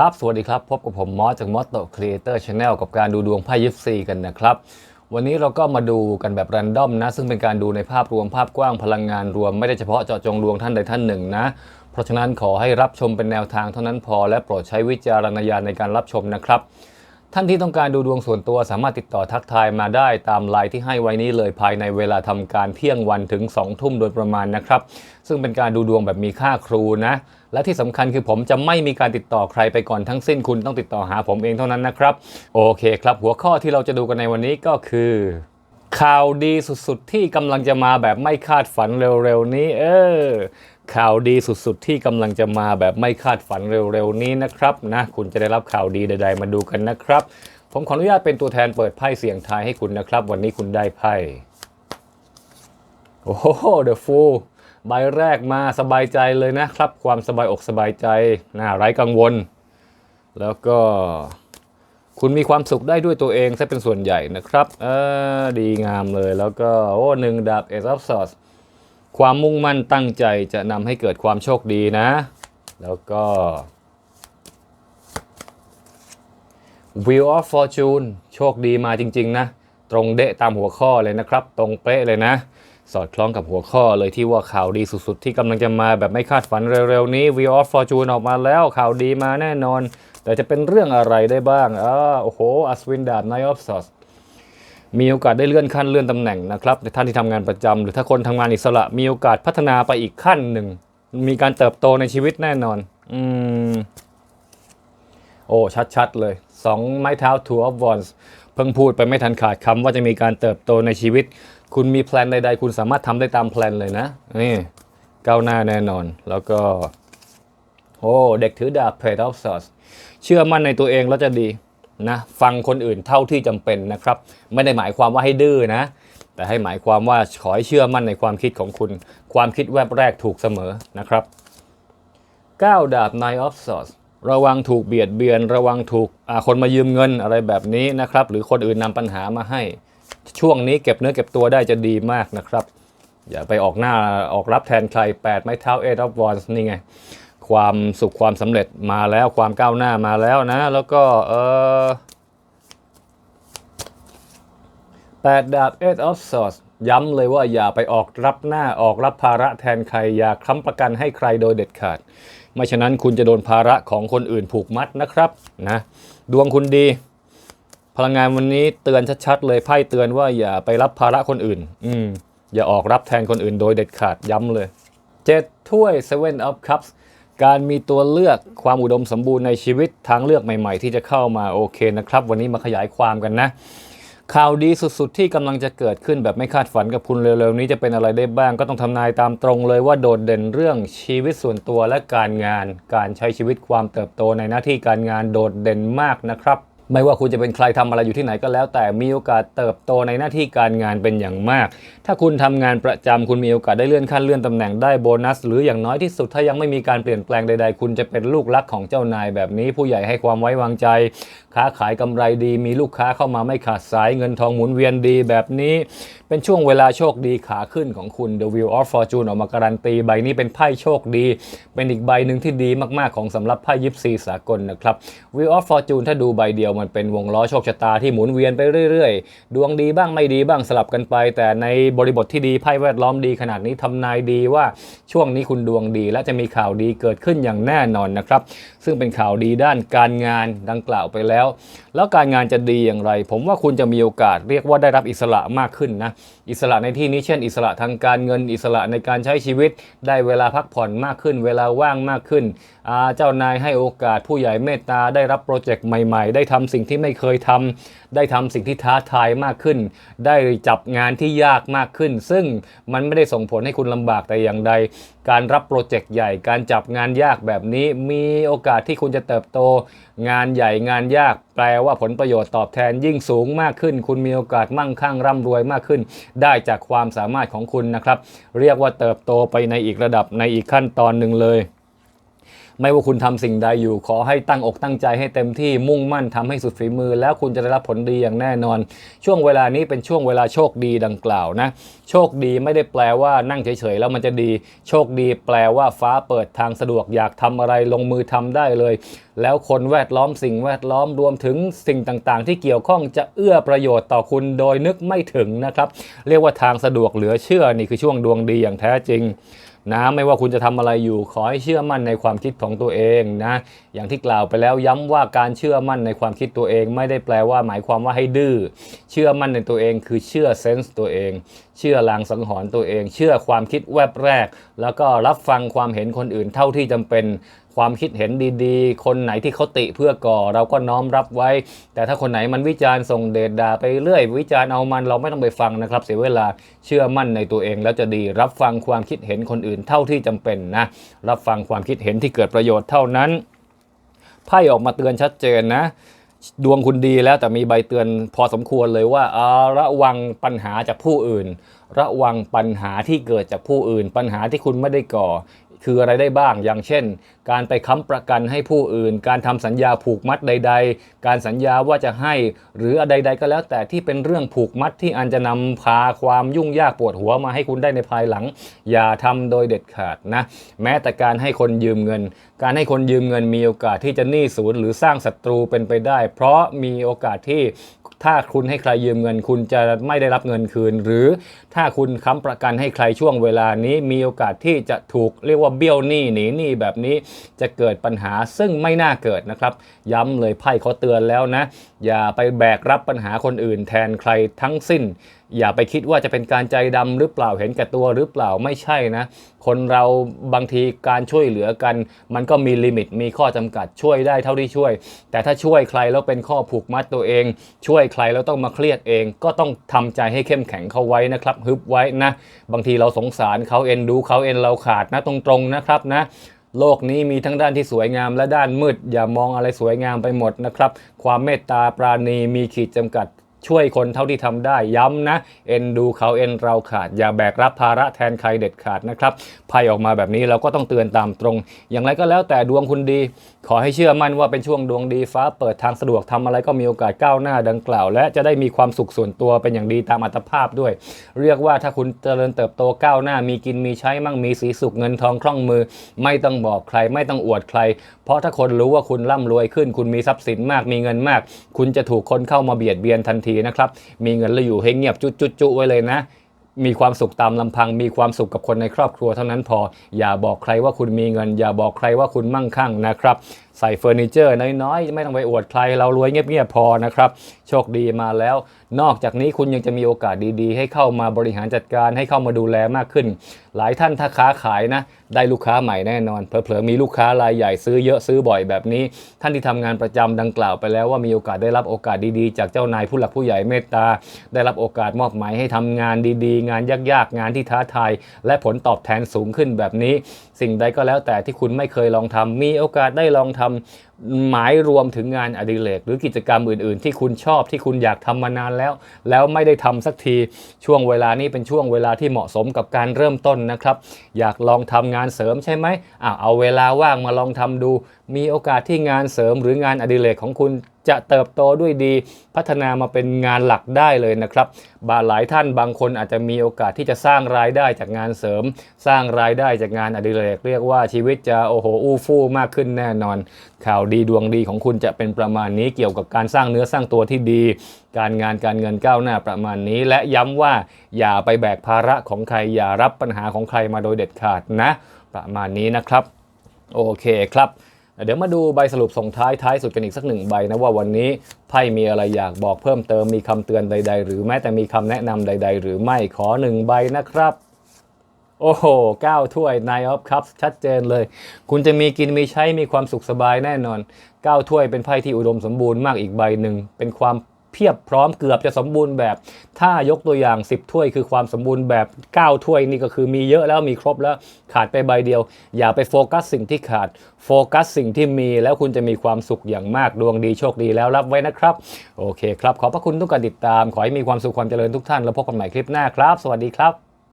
ครับ สวัสดีครับ พบกับผมมอสจากมอสโตครีเอเตอร์ชาแนลกับการดูดวงไพ่ยิปซีกันนะครับ วันนี้เราก็มาดูกันแบบรันดอมนะ ซึ่งเป็นการดูในภาพรวมภาพกว้างพลังงานรวม ไม่ได้เฉพาะเจาะจงดวงท่านใดท่านหนึ่งนะ เพราะฉะนั้นขอให้รับชมเป็นแนวทางเท่านั้นพอและโปรดใช้วิจารณญาณในการรับชมนะครับ ท่านที่ต้องการดูดวงส่วนตัวสามารถติดต่อทักทายมาได้ตามไลน์ที่ให้ไว้นี้เลยภายในเวลาทำการเที่ยงวันถึง 2 ทุ่มโดยประมาณนะครับ ซึ่งเป็นการดูดวงแบบมีค่าครูนะ และที่สำคัญคือผมจะไม่มีการติดต่อใครไปก่อนทั้งสิ้นคุณต้องติดต่อหาผมเองเท่านั้นนะครับ โอเคครับ หัวข้อที่เราจะดูกันในวันนี้ก็คือข่าวดีสุดๆ ที่กำลังจะมาแบบไม่คาดฝันเร็วๆนี้ เออ ข่าวดีสุดๆ ที่กำลังจะมาแบบไม่คาดฝันเร็วๆนี้นะครับนะคุณจะได้รับข่าวดีใด ๆ มาดูกันนะครับ ผมขออนุญาตเป็นตัวแทนเปิดไพ่เสียงทายให้คุณนะครับ วันนี้คุณได้ไพ่โอ้โหเดอะฟูใบแรกมาสบายใจเลยนะครับ ความสบายอกสบายใจนะไร้กังวล แล้วก็คุณมีความสุขได้ด้วยตัวเองซะเป็นส่วนใหญ่นะครับเออดีงามเลยแล้วก็โอ้หนึ่งดาบเอซอฟสอส ความมุ่งมั่นตั้งใจจะนำให้เกิดความโชคดีนะ แล้วก็ Wheel of Fortune โชคดีมาจริง ๆ นะ ตรงเดะตามหัวข้อเลยนะครับ ตรงเป๊ะเลยนะ สอดคล้องกับหัวข้อเลยที่ว่าข่าวดีสุด ๆ ที่กำลังจะมาแบบไม่คาดฝันเร็ว ๆ นี้ Wheel of Fortune ออกมาแล้วข่าวดีมาแน่นอน แต่จะเป็นเรื่องอะไรได้บ้างอ่าโอ้โหอัศวินดาบ Knight of Swords มีโอกาสได้เลื่อนขั้นเลื่อนตำแหน่งนะครับในท่านที่ทำงานประจำหรือถ้าคนทำงานอิสระ มีโอกาสพัฒนาไปอีกขั้นหนึ่ง มีการเติบโตในชีวิตแน่นอนอืมโอ้ชัดๆเลยสองไม้เท้า two of wands เพิ่งพูดไปไม่ทันขาดคำว่าจะมีการเติบโตในชีวิต คุณมีแพลนใดๆ คุณสามารถทำได้ตามแพลนเลยนะ นี่ก้าวหน้าแน่นอน แล้วก็ โอ้ เด็กถือดาบ page of swords เชื่อมั่นในตัวเองแล้วจะดี นะฟังคนอื่นเท่าที่จำเป็นนะครับ ไม่ได้หมายความว่าให้ดื้อนะ แต่ให้หมายความว่าขอให้เชื่อมั่นในความคิดของคุณ ความคิดแวบแรกถูกเสมอนะครับ9ดาบ Nine of Swords ระวังถูกเบียดเบียน ระวังถูกคนมายืมเงินอะไรแบบนี้นะครับ หรือคนอื่นนำปัญหามาให้ ช่วงนี้เก็บเนื้อเก็บตัวได้จะดีมากนะครับ อย่าไปออกหน้าออกรับแทนใคร 8 ไม้เท้า Eight of Wands นี่ไง ความสุขความสำเร็จมาแล้วความก้าวหน้ามาแล้วนะ แล้วก็เออแปดดาบ Eight of Swords ย้ำเลยว่าอย่าไปออกรับหน้าออกรับภาระแทนใคร อย่าค้ำประกันให้ใครโดยเด็ดขาด ไม่ฉะนั้นคุณจะโดนภาระของคนอื่นผูกมัดนะครับนะดวงคุณดี พลังงานวันนี้เตือนชัดๆเลยไพ่เตือนว่าอย่าไปรับภาระคนอื่น อืมอย่าออกรับแทนคนอื่นโดยเด็ดขาดย้ำเลยเจ็ดถ้วย Seven of Cups การมีตัวเลือกความอุดมสมบูรณ์ในชีวิตทางเลือกใหม่ ๆ ที่จะเข้ามาโอเคนะครับ วันนี้มาขยายความกันนะข่าวดีสุดๆ ที่กำลังจะเกิดขึ้นแบบไม่คาดฝันกับคุณเร็วๆ นี้จะเป็นอะไรได้บ้างก็ต้องทำนายตามตรงเลยว่าโดดเด่นเรื่องชีวิตส่วนตัวและการงาน การใช้ชีวิตความเติบโตในหน้าที่การงานโดดเด่นมากนะครับ ไม่ว่าคุณจะเป็นใครทำอะไรอยู่ที่ไหนก็แล้ว แต่มีโอกาสเติบโตในหน้าที่การงานเป็นอย่างมาก ถ้าคุณทำงานประจำคุณมีโอกาสได้เลื่อนขั้นเลื่อนตำแหน่งได้โบนัส หรืออย่างน้อยที่สุดถ้ายังไม่มีการเปลี่ยนแปลงใด ๆ คุณจะเป็นลูกรักของเจ้านายแบบนี้ ผู้ใหญ่ให้ความไว้วางใจ ค้าขายกำไรดี มีลูกค้าเข้ามาไม่ขาดสายเงินทองหมุนเวียนดีแบบนี้ เป็นช่วงเวลาโชคดีขาขึ้นของคุณ The Wheel of Fortune ออกมาการันตี ใบนี้เป็นไพ่โชคดี เป็นอีกใบหนึ่งที่ดีมากๆของสำหรับไพ่ยิปซีสากลนะครับ Wheel of Fortune ถ้าดูใบเดียวมันเป็นวงล้อโชคชะตาที่หมุนเวียนไปเรื่อยๆ ดวงดีบ้างไม่ดีบ้างสลับกันไป แต่ในบริบทที่ดีไพ่แวดล้อมดีขนาดนี้ทำนายดีว่าช่วงนี้คุณดวงดี และจะมีข่าวดีเกิดขึ้นอย่างแน่นอนนะครับซึ่งเป็นข่าวดีด้านการงานดังกล่าวไปแล้วแล้วการงานจะดีอย่างไร ผมว่าคุณจะมีโอกาสเรียกว่าได้รับอิสระมากขึ้นนะ อิสระในที่นี้เช่น อิสระทางการเงิน อิสระในการใช้ชีวิต ได้เวลาพักผ่อนมากขึ้น เวลาว่างมากขึ้น เจ้านายให้โอกาสผู้ใหญ่เมตตาได้รับโปรเจกต์ใหม่ๆ ได้ทำสิ่งที่ไม่เคยทำได้ทำสิ่งที่ท้าทายมากขึ้น ได้จับงานที่ยากมากขึ้น ซึ่งมันไม่ได้ส่งผลให้คุณลำบากแต่อย่างใด การรับโปรเจกต์ใหญ่ การจับงานยากแบบนี้มีโอกาสที่คุณจะเติบโต งานใหญ่งานยาก แปลว่าผลประโยชน์ตอบแทนยิ่งสูงมากขึ้น คุณมีโอกาสมั่งคั่งร่ำรวยมากขึ้น ได้จากความสามารถของคุณนะครับ เรียกว่าเติบโตไปในอีกระดับในอีกขั้นตอนหนึ่งเลย ไม่ว่าคุณทำสิ่งใดอยู่ขอให้ตั้งอกตั้งใจให้เต็มที่มุ่งมั่นทำให้สุดฝีมือ แล้วคุณจะได้รับผลดีอย่างแน่นอน ช่วงเวลานี้เป็นช่วงเวลาโชคดีดังกล่าวนะ โชคดีไม่ได้แปลว่านั่งเฉยๆแล้วมันจะดี โชคดีแปลว่าฟ้าเปิดทางสะดวกอยากทำอะไรลงมือทำได้เลย แล้วคนแวดล้อมสิ่งแวดล้อมรวมถึงสิ่งต่างๆ ที่เกี่ยวข้องจะเอื้อประโยชน์ต่อคุณโดยนึกไม่ถึงนะครับ เรียกว่าทางสะดวกเหลือเชื่อนี่คือช่วงดวงดีอย่างแท้จริง นะไม่ว่าคุณจะทำอะไรอยู่ขอให้เชื่อมั่นในความคิดของตัวเองนะ อย่างที่กล่าวไปแล้วย้ำว่าการเชื่อมั่นในความคิดตัวเอง ไม่ได้แปลว่าหมายความว่าให้ดื้อ เชื่อมั่นในตัวเองคือเชื่อเซนส์ตัวเอง เชื่อลางสังหรณ์ตัวเอง เชื่อความคิดแวบแรก แล้วก็รับฟังความเห็นคนอื่นเท่าที่จำเป็นความคิดเห็นดีๆ คนไหนที่เขาติเพื่อก่อ เราก็น้อมรับไว้ แต่ถ้าคนไหนมันวิจารณ์ส่งเดชด่าไปเรื่อย วิจารณ์เอามันเราไม่ต้องไปฟังนะครับ เสียเวลาเชื่อมั่นในตัวเองแล้วจะดีรับฟังความคิดเห็นคนอื่นเท่าที่จำเป็นนะรับฟังความคิดเห็นที่เกิดประโยชน์เท่านั้น ไพ่ออกมาเตือนชัดเจนนะ ดวงคุณดีแล้วแต่มีใบเตือนพอสมควรเลยว่าอาระวังปัญหาจากผู้อื่น ระวังปัญหาที่เกิดจากผู้อื่น ปัญหาที่คุณไม่ได้ก่อ คืออะไรได้บ้าง อย่างเช่น การไปค้ำประกันให้ผู้อื่น การทำสัญญาผูกมัดใด ๆ การสัญญาว่าจะให้ หรืออะไรใด ๆ ก็แล้วแต่ที่เป็นเรื่องผูกมัดที่อันจะนำพาความยุ่งยากปวดหัวมาให้คุณได้ในภายหลัง อย่าทำโดยเด็ดขาดนะ แม้แต่การให้คนยืมเงิน การให้คนยืมเงินมีโอกาสที่จะหนี้ศูนย์หรือสร้างศัตรูเป็นไปได้ เพราะมีโอกาสที่ ถ้าคุณให้ใครยืมเงิน คุณจะไม่ได้รับเงินคืน หรือถ้าคุณค้ำประกันให้ใครช่วงเวลานี้มีโอกาสที่จะถูกเรียกว่าเบี้ยวหนี้หนีหนี้แบบนี้จะเกิดปัญหาซึ่งไม่น่าเกิดนะครับ ย้ำเลยไพ่เขาเตือนแล้วนะ อย่าไปแบกรับปัญหาคนอื่นแทนใครทั้งสิ้น อย่าไปคิดว่าจะเป็นการใจดำหรือเปล่าเห็นแก่ตัวหรือเปล่าไม่ใช่นะ คนเราบางทีการช่วยเหลือกัน มันก็มีลิมิตมีข้อจำกัดช่วยได้เท่าที่ช่วย แต่ถ้าช่วยใครแล้วเป็นข้อผูกมัดตัวเอง ช่วยใครแล้วต้องมาเครียดเอง ก็ต้องทำใจให้เข้มแข็งเข้าไว้นะครับฮึบไว้นะบางทีเราสงสารเขาเอ็นดูเขาเอ็นเราขาดนะตรงๆนะครับนะโลกนี้มีทั้งด้านที่สวยงามและด้านมืด อย่ามองอะไรสวยงามไปหมดนะครับ ความเมตตาปราณีมีขีดจำกัด ช่วยคนเท่าที่ทำได้ย้ำนะเอ็นดูเขาเอ็นเราขาด อย่าแบกรับภาระแทนใครเด็ดขาดนะครับไพ่ออกมาแบบนี้เราก็ต้องเตือนตามตรง อย่างไรก็แล้วแต่ดวงคุณดี ขอให้เชื่อมั่นว่าเป็นช่วงดวงดีฟ้าเปิดทางสะดวกทำอะไรก็มีโอกาสก้าวหน้าดังกล่าว และจะได้มีความสุขส่วนตัวเป็นอย่างดีตามอัตภาพด้วย เรียกว่าถ้าคุณเจริญเติบโตก้าวหน้ามีกินมีใช้มั่งมีสีสุขเงินทองคล่องมือ ไม่ต้องบอกใครไม่ต้องอวดใคร เพราะถ้าคนรู้ว่าคุณร่ำรวยขึ้น คุณมีทรัพย์สินมากมีเงินมาก คุณจะถูกคนเข้ามาเบียดเบียนทันทีนะครับ มีเงินเราอยู่ให้เงียบจุดจุ๊ไว้เลยนะมีความสุขตามลำพัง มีความสุขกับคนในครอบครัวเท่านั้นพอ อย่าบอกใครว่าคุณมีเงิน อย่าบอกใครว่าคุณมั่งคั่งนะครับ ใส่เฟอร์นิเจอร์น้อยๆ ไม่ต้องไปอวดใคร เรารวยเงียบๆพอนะครับ โชคดีมาแล้ว นอกจากนี้คุณยังจะมีโอกาสดีๆ ให้เข้ามาบริหารจัดการให้เข้ามาดูแลมากขึ้น หลายท่านถ้าค้าขายนะ ได้ลูกค้าใหม่แน่นอนเผลอๆมีลูกค้ารายใหญ่ซื้อเยอะซื้อบ่อยแบบนี้ ท่านที่ทำงานประจำดังกล่าวไปแล้วว่ามีโอกาสได้รับโอกาสดีๆ จากเจ้านายผู้หลักผู้ใหญ่เมตตา ได้รับโอกาสมอบหมายให้ทำงานดีๆ งานยากๆ งานที่ท้าทายและผลตอบแทนสูงขึ้นแบบนี้ สิ่งใดก็แล้วแต่ที่คุณไม่เคยลองทำมีโอกาสได้ลองทำหมายรวมถึงงานอดิเรกหรือกิจกรรมอื่น ๆ ที่คุณชอบที่คุณอยากทำมานานแล้ว แล้วไม่ได้ทำสักทีช่วงเวลานี้เป็นช่วงเวลาที่เหมาะสมกับการเริ่มต้นนะครับ อยากลองทำงานเสริมใช่ไหมอะเอาเวลาว่างมาลองทำดู มีโอกาสที่งานเสริมหรืองานอดิเรกของคุณ จะเติบโตด้วยดี พัฒนามาเป็นงานหลักได้เลยนะครับบาหลายท่านบางคนอาจจะมีโอกาสที่จะสร้างรายได้จากงานเสริม สร้างรายได้จากงานอดิเรก เรียกว่าชีวิตจะโอ้โหอู้ฟู่มากขึ้นแน่นอน ข่าวดีดวงดีของคุณจะเป็นประมาณนี้เกี่ยวกับการสร้างเนื้อสร้างตัวที่ดี การงานการเงินก้าวหน้าประมาณนี้ และย้ำว่าอย่าไปแบกภาระของใครอย่ารับปัญหาของใครมาโดยเด็ดขาดนะ ประมาณนี้นะครับ โอเคครับ เดี๋ยวมาดูใบสรุปส่งท้ายท้ายสุดกันอีกสักหนึ่งใบนะว่าวันนี้ไพ่มีอะไรอยากบอกเพิ่มเติมมีคำเตือนใด ๆ หรือแม้แต่มีคำแนะนำใด ๆ หรือไม่ขอหนึ่งใบนะครับ โอ้โหเก้าถ้วย Nine of Cups ชัดเจนเลย คุณจะมีกินมีใช้มีความสุขสบายแน่นอนเก้าถ้วยเป็นไพ่ที่อุดมสมบูรณ์มากอีกใบหนึ่งเป็นความ เพียบพร้อมเกือบจะสมบูรณ์แบบ ถ้ายกตัวอย่าง 10 ถ้วยคือความสมบูรณ์แบบ 9 ถ้วยนี่ก็คือมีเยอะแล้วมีครบแล้วขาดไปใบเดียว อย่าไปโฟกัสสิ่งที่ขาด โฟกัสสิ่งที่มีแล้วคุณจะมีความสุขอย่างมากดวงดีโชคดีแล้วรับไว้นะครับ โอเคครับ ขอบพระคุณทุกการติดตาม ขอให้มีความสุขความเจริญทุกท่าน แล้วพบกันใหม่คลิปหน้าครับ สวัสดีครับ